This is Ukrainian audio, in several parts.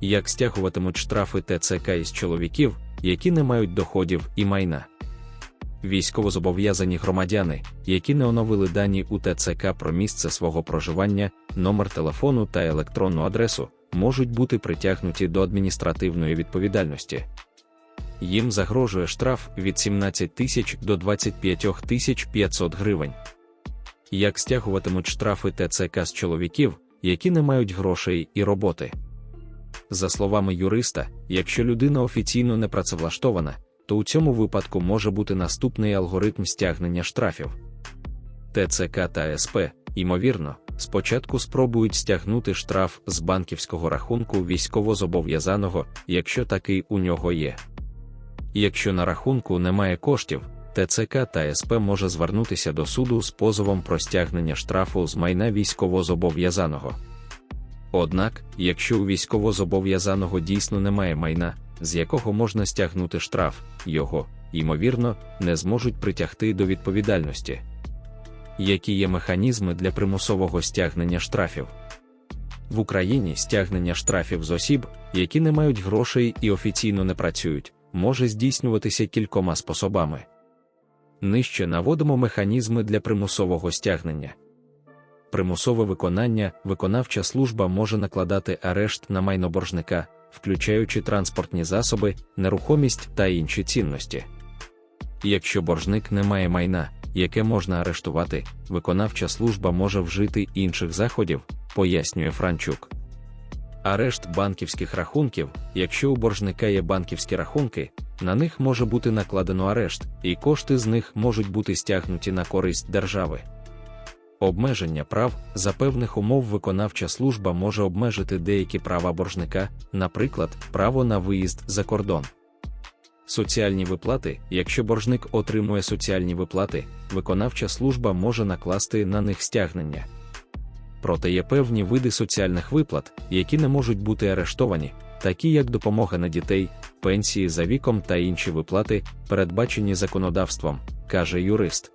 як стягуватимуть штрафи ТЦК із чоловіків, які не мають доходів і майна. Військовозобов'язані громадяни, які не оновили дані у ТЦК про місце свого проживання, номер телефону та електронну адресу, можуть бути притягнуті до адміністративної відповідальності. Їм загрожує штраф від 17 тисяч до 25 тисяч 500 гривень. Як стягуватимуть штрафи ТЦК з чоловіків, які не мають грошей і роботи? За словами юриста, якщо людина офіційно не працевлаштована, то у цьому випадку може бути наступний алгоритм стягнення штрафів. ТЦК та СП, ймовірно, спочатку спробують стягнути штраф з банківського рахунку військовозобов'язаного, якщо такий у нього є. Якщо на рахунку немає коштів, ТЦК та СП може звернутися до суду з позовом про стягнення штрафу з майна військовозобов'язаного. Однак, якщо у військовозобов'язаного дійсно немає майна, з якого можна стягнути штраф, його, ймовірно, не зможуть притягти до відповідальності. Які є механізми для примусового стягнення штрафів? В Україні стягнення штрафів з осіб, які не мають грошей і офіційно не працюють, може здійснюватися кількома способами. Нижче наводимо механізми для примусового стягнення. Примусове виконання виконавча служба може накладати арешт на майно боржника, включаючи транспортні засоби, нерухомість та інші цінності. Якщо боржник не має майна, яке можна арештувати, виконавча служба може вжити інших заходів, пояснює Франчук. Арешт банківських рахунків, якщо у боржника є банківські рахунки, на них може бути накладено арешт, і кошти з них можуть бути стягнуті на користь держави. Обмеження прав за певних умов виконавча служба може обмежити деякі права боржника, наприклад, право на виїзд за кордон. Соціальні виплати, якщо боржник отримує соціальні виплати, виконавча служба може накласти на них стягнення. Проте є певні види соціальних виплат, які не можуть бути арештовані, такі як допомога на дітей, пенсії за віком та інші виплати, передбачені законодавством, каже юрист.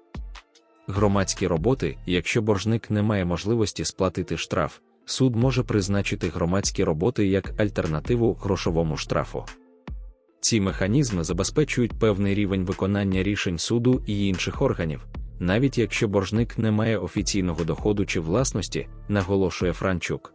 Громадські роботи, якщо боржник не має можливості сплатити штраф, суд може призначити громадські роботи як альтернативу грошовому штрафу. Ці механізми забезпечують певний рівень виконання рішень суду і інших органів, навіть якщо боржник не має офіційного доходу чи власності, наголошує Франчук.